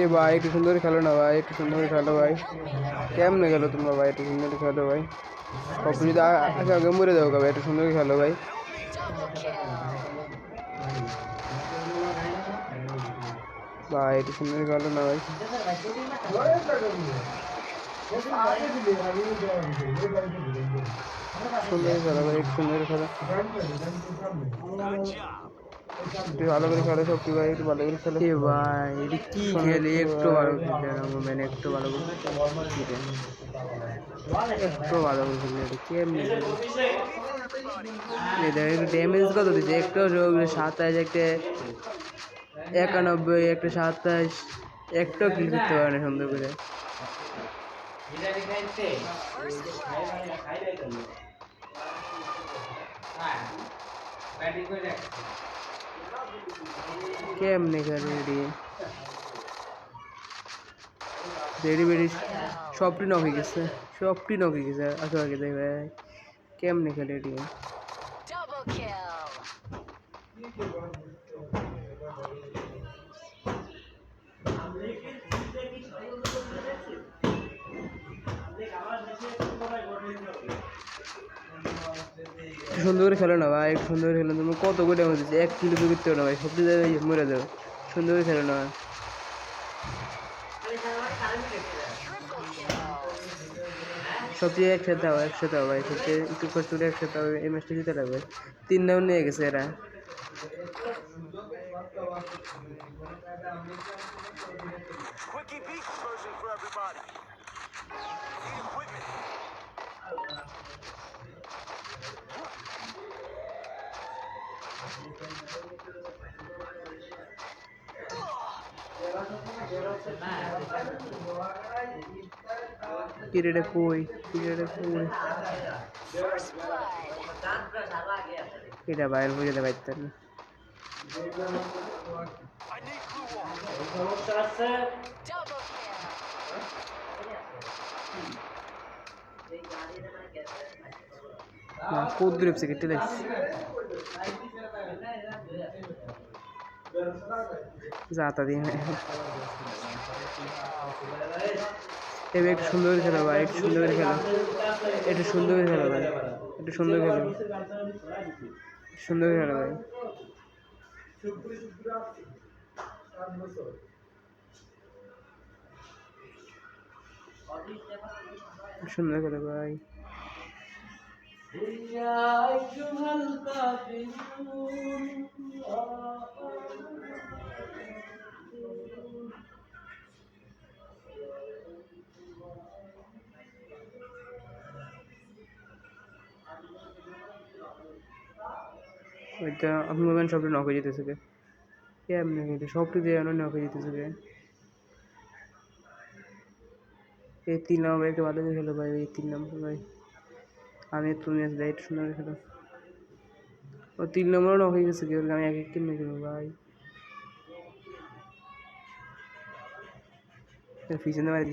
এ ভাই, একটু সুন্দর খেলো না ভাই, একটু সুন্দর খেলো ভাই। কেমনে খেলো তোমরা ভাই, একটু সুন্দর খেলো ভাই। কপি যদি আগে আগে মরে যাও ভাই, একটু সুন্দর খেলো ভাই। ভাই, একটু সুন্দর খেলো না ভাই। সুন্দর খেলো ভাই, একটু সুন্দর খেলো। একটু ভালো করে খেলো সবটি ভাই একটু ভালো করে খেলো। এ ভাই এটা কি খেলে? একটু ভালো খেলে না মোমেন একটু ভালো করে খেলে। একটু ভালো করে খেলে এটা কেমনি এ দেখ একটু ড্যামেজ কত দিচ্ছে? একটা সাতাশ একটা একানব্বই একটা সাতাশ একটা কিল করতে পারে না সুন্দর করে। কেমনে খেলে রেডি রেডি বেডি সবটি নক হয়ে গেছে, সবটি নক হয়ে গেছে, আগে আগে দেখ ভাই কেমনে খেলে রেডি Double kill. একটু সুন্দর করে খেলো না ভাই একটু সুন্দর করে খেলো তুমি কত করে দিচ্ছে এক কিলো তো করতে না ভাই সবটি জায়গায় মরে যাবে সুন্দর করে খেলো না। সবচেয়ে একসাথে হবে একসাথে হবে ভাই, সবচেয়ে একটু কষ্ট করে একসাথে হবে এই ম্যাচটা জিতে লাগবে তিন রাউন্ড নিয়ে গেছে এরা। Quickie Peak version for everybody. Equipment. পিরিয়ডে কই পিরিয়ডে কই. এটা বাইরে হয়ে যেতে পারতেন না I need glue যাতা দিয়ে এবার একটু সুন্দর খেলো ভাই একটু সুন্দর খেলো। একটু সুন্দর খেলো ভাই একটু সুন্দর খেলো। সুন্দর খেলো ভাই। সুন্দর করে ভাই। ওইটা বলবেন সবটা নক যেতেছে কে কেমনে কিন্তু সবটি দিয়ে অনেক নক যেতেছে কে এই তিন নম্বর একটা ভালো করে খেলো ভাই, এই তিন নম্বর ভাই। আমি তুমি দেয় একটু সুন্দর খেলো ও তিন নম্বরও নক হয়ে গেছে কি আমি এক এক কিনে খেলো ভাই? পিছনে মারি